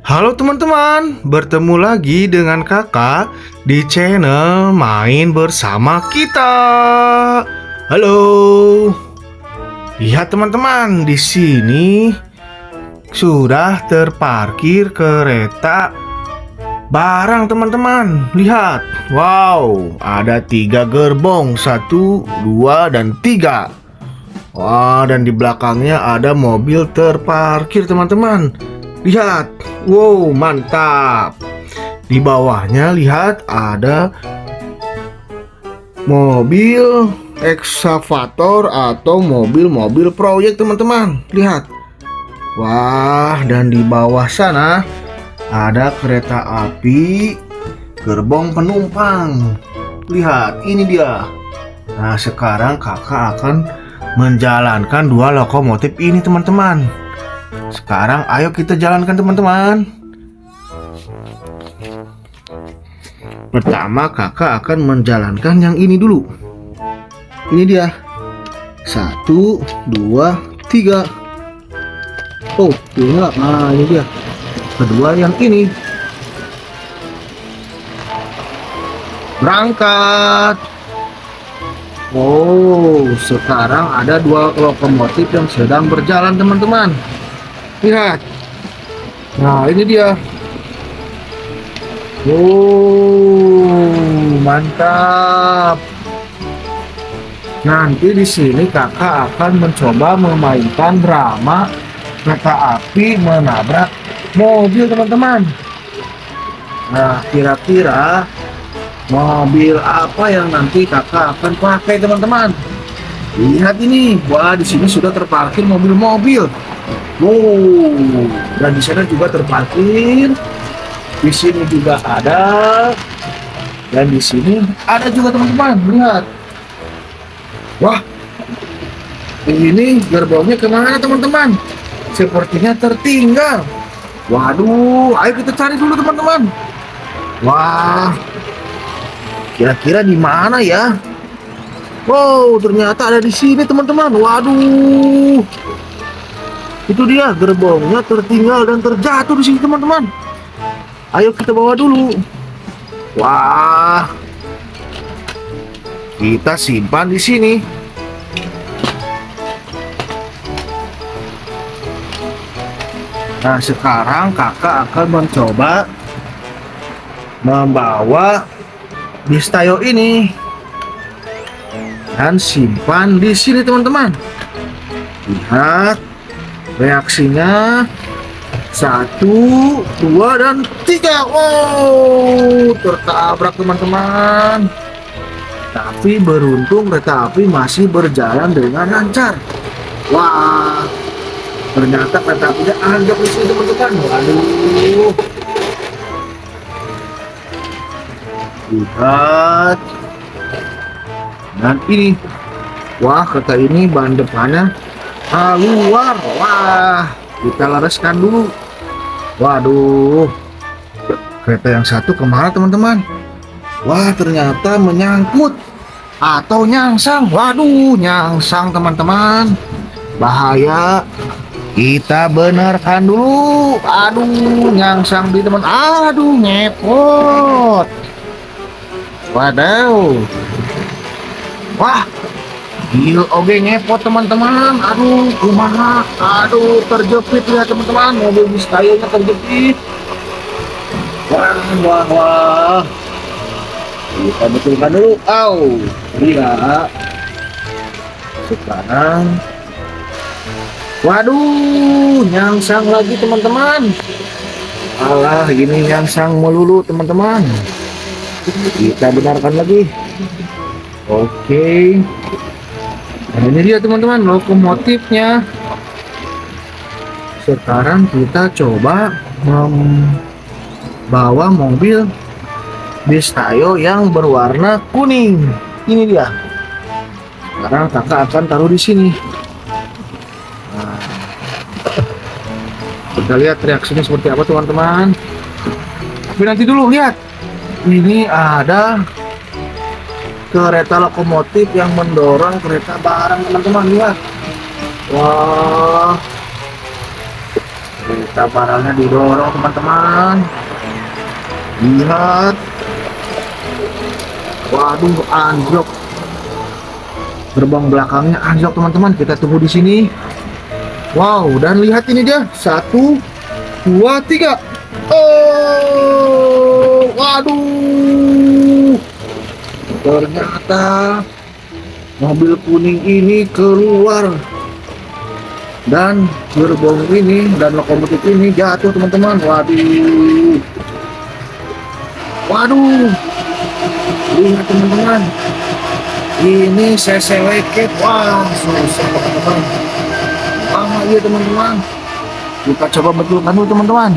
Halo teman-teman, bertemu lagi dengan kakak di channel Main Bersama Kita. Halo. Lihat teman-teman, di sini sudah terparkir kereta barang teman-teman. Lihat, wow, ada tiga gerbong, satu, dua, dan tiga. Wah, dan di belakangnya ada mobil terparkir teman-teman. Lihat, wow mantap. Di bawahnya lihat ada mobil eksavator atau mobil-mobil proyek teman-teman. Lihat. Wah, dan di bawah sana ada kereta api gerbong penumpang. Lihat, ini dia. Nah, sekarang kakak akan menjalankan dua lokomotif ini teman-teman. Sekarang ayo kita jalankan teman-teman. Pertama kakak akan menjalankan yang ini dulu. Ini dia. Satu, dua, tiga. Oh, ini lah. Nah, ini dia. Kedua yang ini. Berangkat. Oh, sekarang ada dua lokomotif yang sedang berjalan teman-teman. Lihat. Nah, ini dia. Oh, mantap. Nanti di sini kakak akan mencoba memainkan drama kereta api menabrak mobil teman-teman. Nah, kira-kira mobil apa yang nanti kakak akan pakai teman-teman? Lihat ini, wah di sini sudah terparkir mobil-mobil. Wow, dan di sana juga terparkir. Di sini juga ada. Dan di sini ada juga teman-teman, lihat. Wah, ini gerbongnya ke mana teman-teman? Sepertinya tertinggal. Waduh, ayo kita cari dulu teman-teman. Wah, kira-kira di mana ya? Wow, ternyata ada di sini teman-teman. Waduh, itu dia gerbongnya tertinggal dan terjatuh di sini teman-teman. Ayo kita bawa dulu. Wah. Kita simpan di sini. Nah, sekarang kakak akan mencoba membawa Bistayo ini dan simpan di sini teman-teman. Lihat reaksinya satu dua dan tiga. Wow tertabrak teman-teman. Tapi beruntung kereta api masih berjalan dengan lancar. Wah ternyata kereta apinya anjak di teman-teman. Waduh. Lihat. Dan ini. Wah kereta ini ban depannya keluar. Wah kita lareskan dulu. Waduh. Kereta yang satu ke mana teman-teman? Wah ternyata menyangkut atau nyangsang. Waduh nyangsang teman-teman. Bahaya. Kita benarkan dulu. Aduh nyangsang di teman. Aduh ngepot. Waduh wah Gil oke ngepot teman-teman. Aduh, kumaha? Aduh, terjepit ya teman-teman. Mobil bis kayunya terjepit. Wah, wah, wah. Kita betulkan dulu. Au, iya. Sekarang Waduh, nyangsang lagi teman-teman. Alah, ini nyangsang melulu teman-teman. Kita benarkan lagi. Oke. Okay. Nah, ini dia teman-teman lokomotifnya. Sekarang kita coba membawa mobil Bistayo yang berwarna kuning. Ini dia. Sekarang kakak akan taruh di sini. Nah, kita lihat reaksinya seperti apa teman-teman. Tapi nanti dulu lihat. Ini ada kereta lokomotif yang mendorong kereta barang teman-teman lihat wah. Kita barangnya didorong teman-teman. Lihat. Waduh anjlok. Gerbang belakangnya anjlok teman-teman. Kita tunggu di sini. Wow dan lihat ini dia. Satu dua tiga. Oh waduh ternyata mobil kuning ini keluar. Dan gerbong ini dan lokomotif ini jatuh teman-teman. Waduh. Waduh. Lihat teman-teman. Ini CCWK wah susah teman-teman. Lama iya teman-teman. Kita coba betulkan dulu teman-teman.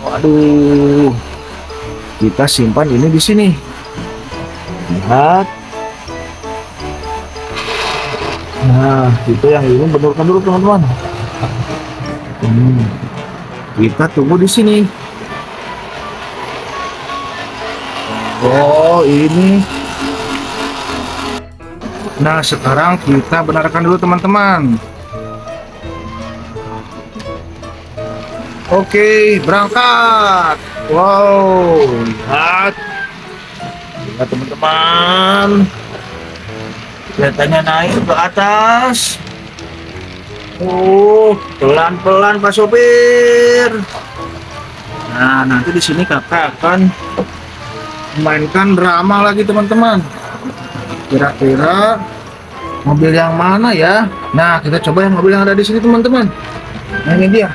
Waduh kita simpan ini di sini lihat Nah, itu yang ini benturkan dulu teman-teman. Hmm. Kita tunggu di sini. Oh, ini. Nah, sekarang kita benarkan dulu teman-teman. Oke, berangkat. Wow, lihat. Lihat teman-teman. Keretanya naik ke atas. Oh, pelan-pelan Pak Sopir. Nah, nanti di sini kakak akan memainkan drama lagi teman-teman. Kira-kira mobil yang mana ya? Nah, kita coba yang mobil yang ada di sini teman-teman. Nah, ini dia.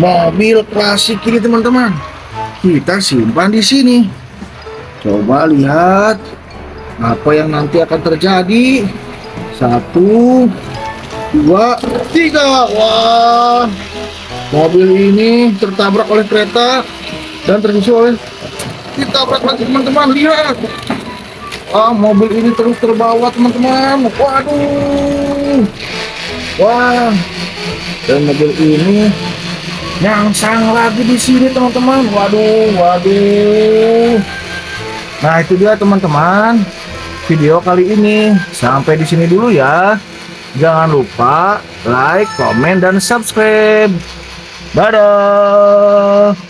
Mobil klasik ini teman-teman. Kita simpan di sini. Coba lihat apa yang nanti akan terjadi. Satu dua tiga. Wah. Mobil ini tertabrak oleh kereta dan tersusul oleh ditabrak lagi teman-teman. Lihat. Ah mobil ini terus terbawa teman-teman. Waduh. Wah. Dan mobil ini nyangsang lagi di sini teman-teman waduh waduh nah itu dia teman-teman video kali ini. Sampai di sini dulu ya. Jangan lupa like, komen, dan subscribe. Dadah.